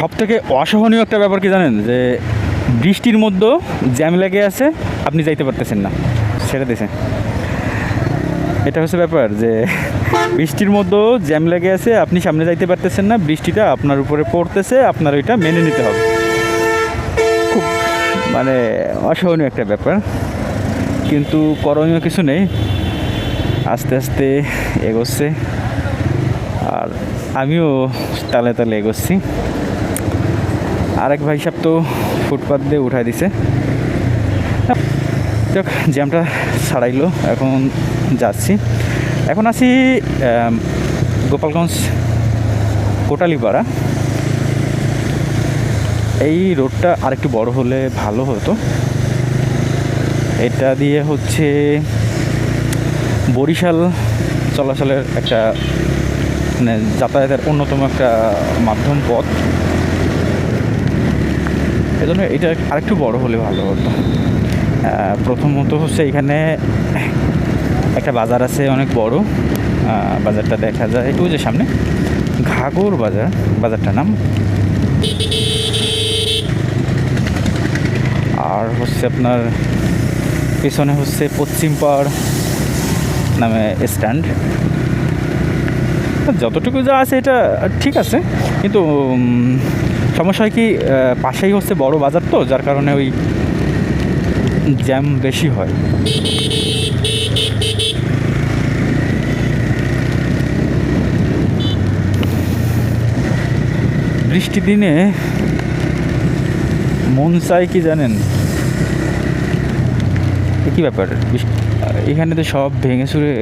সব থেকে অসহনীয় একটা ব্যাপার কি জানেন? যে বৃষ্টির মধ্যেও জ্যাম লেগে আছে, আপনি যাইতে পারতেছেন না। ছেড়ে দিয়েছে এটা হচ্ছে ব্যাপার যে বৃষ্টির মধ্যেও জ্যাম লেগে আছে, আপনি সামনে যাইতে পারতেছেন না, বৃষ্টিটা আপনার উপরে পড়তেছে, আপনার ওইটা মেনে নিতে হবে। খুব মানে অসহনীয় একটা ব্যাপার। কিন্তু করণীয় কিছু নেই। আস্তে আস্তে এগোচ্ছে। আর আমিও তালে তালে এগোচ্ছি। আরেক ভাই সাহেব তো ফুটপাথ দিয়ে উঠাই দিছে। যাক, জ্যামটা ছাড়াইলো, এখন যাচ্ছি। এখন আছি গোপালগঞ্জ কোটালিপাড়া। এই রোডটা আরেকটু বড় হলে ভালো হতো। এটা দিয়ে হচ্ছে বরিশাল চলাচলের একটা মানে যাতায়াতের অন্যতম একটা মাধ্যম পথ। এজন্য এটা আরেকটু বড় হলে ভালো হতো। প্রথমত হচ্ছে এখানে একটা বাজার আছে অনেক বড়। বাজারটা দেখা যায় একটু যে সামনে, ঘাগর বাজার, বাজারটার নাম। আর হচ্ছে আপনার পেছনে হচ্ছে পশ্চিম পাড় নামে স্ট্যান্ড। যতটুকু যা আছে এটা ঠিক আছে, কিন্তু সমস্যা হয় কি পাশেই হচ্ছে বড় বাজার তো, যার কারণে ওই জ্যাম বেশি হয়। বৃষ্টি দিনে মন চাই কি জানেন? কি ব্যাপার? এখানে তো সব ভেঙে চুরে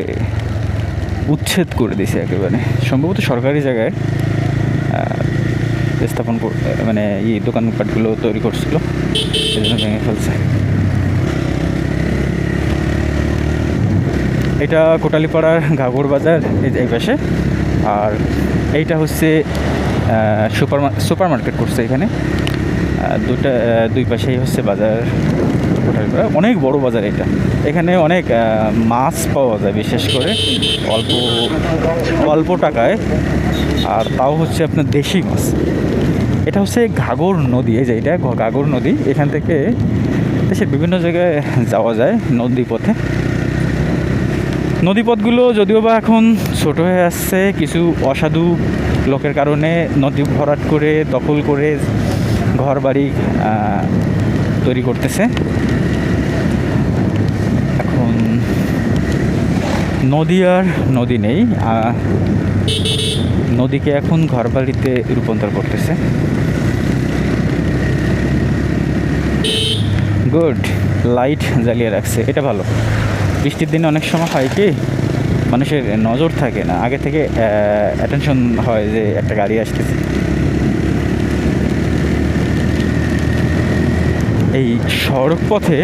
উচ্ছেদ করে দিয়েছে একেবারে। সম্ভবত সরকারি জায়গায়। স্থাপন মানে ই দোকানপাটগুলো তৈরি করছিল। সেজন্য ভেঙে ফেলছে। এটা কোটালীপাড়ার ঘাগর বাজার এই এই পাশে। আর এইটা হচ্ছে সুপার সুপার মার্কেট করছে এখানে। দুটা দুই পাশেই হচ্ছে বাজার কোটালিপাড়া। অনেক বড় বাজার এটা। এখানে অনেক মাছ পাওয়া যায় বিশেষ করে। অল্প অল্প টাকায়। আর তাও হচ্ছে আপনার দেশি মাছ। এটা হচ্ছে ঘাগর নদী, এই যে এটা ঘাগর নদী। এখান থেকে দেশের বিভিন্ন জায়গায় যাওয়া যায় নদী পথে নদীপথগুলো যদিও বা এখন ছোট হয়ে আসছে, কিছু অসাধু লোকের কারণে নদী ভরাট করে, দখল করে ঘর বাড়ি তৈরি করতেছে। এখন নদী আর নদী নেই নদীকে এখন ঘর বাড়িতে রূপান্তর করতেছে। গুড লাইট জ্বালিয়ে রাখছে, এটা ভালো। বৃষ্টির দিনে অনেক সময় হয় কি, মানুষের নজর থাকে না। আগে থেকে অ্যাটেনশন হয় যে একটা গাড়ি আসতেছে। এই সড়ক পথে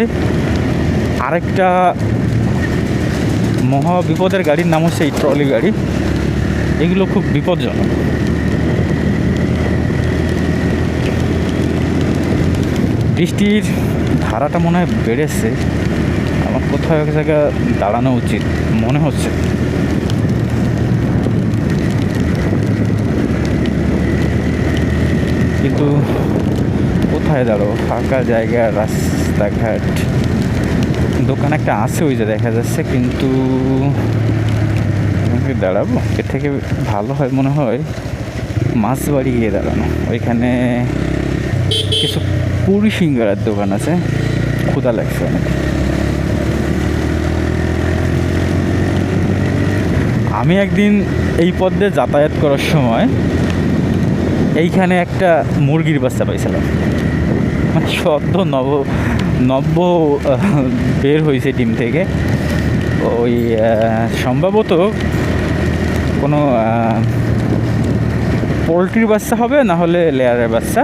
আরেকটা মহা বিপদের গাড়ির নাম হচ্ছে এই ট্রলি গাড়ি। এগুলো খুব বিপজ্জনক। বৃষ্টির ধারাটা মনে হয় বেড়েছে। আমার কোথাও এক জায়গায় দাঁড়ানো উচিত, মনে হচ্ছে। কিন্তু কোথায় দাঁড়ো ফাঁকা জায়গা, রাস্তাঘাট। দোকান একটা আছে ওই যে দেখা যাচ্ছে, কিন্তু এখানে দাঁড়াবো। এর থেকে ভালো হয় মনে হয় মাছ বাড়ি গিয়ে দাঁড়ানো। ওইখানে কিছু পুরি সিঙ্গারার দোকান আছে। ক্ষুদা লাগছে অনেক। আমি একদিন এই পথ দিয়ে যাতায়াত করার সময় এইখানে একটা মুরগির বাচ্চা পাইছিলাম। মানে সদ্য নব, নব্য বের হয়েছে ডিম থেকে। ওই সম্ভবত কোনো পোলট্রির বাচ্চা হবে, না হলে লেয়ারের বাচ্চা?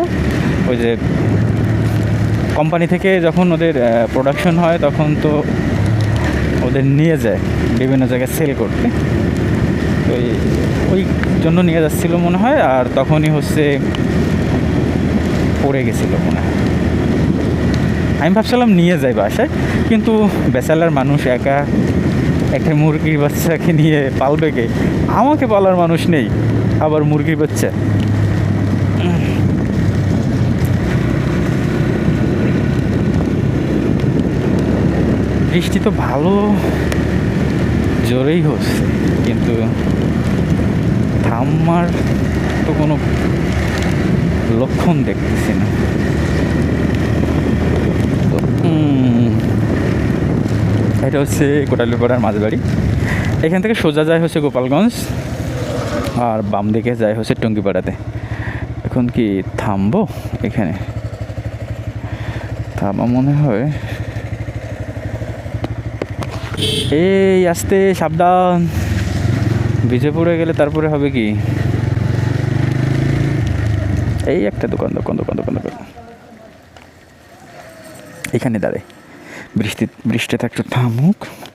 ওই যে কোম্পানি থেকে যখন ওদের প্রোডাকশন হয়, তখন তো ওদের নিয়ে যায়, বিভিন্ন জায়গায় সেল করতে। তো ওই জন্য নিয়ে যাচ্ছিল মনে হয়, আর তখনই হচ্ছে পড়ে গেছিল মনে হয়। আমি ভাবছিলাম নিয়ে যাই বাসায়, কিন্তু বেচালার মানুষ একা একটা মুরগির বাচ্চাকে নিয়ে পালবে কে? আমাকে পালার মানুষ নেই, আবার মুরগির বাচ্চা। বৃষ্টি তো ভালো, জোরেই হচ্ছে, কিন্তু থামার তো কোনো লক্ষণ দেখতেছি না। এটা হচ্ছে কোটালীপাড়ার মাঝবাড়ি। এখান থেকে সোজা যায় হচ্ছে গোপালগঞ্জ, আর বাম দিকে যায় হচ্ছে টঙ্গিপাড়াতে। এখন কি থামবো এখানে? থামা মনে হয় এই আসতে, সাবধান। পড়ে গেলে তারপরে হবে কি? এই একটা দোকান দোকান দোকান দোকান দোকান। এখানে দাঁড়ায় বৃষ্টি বৃষ্টিটা একটু থামুক।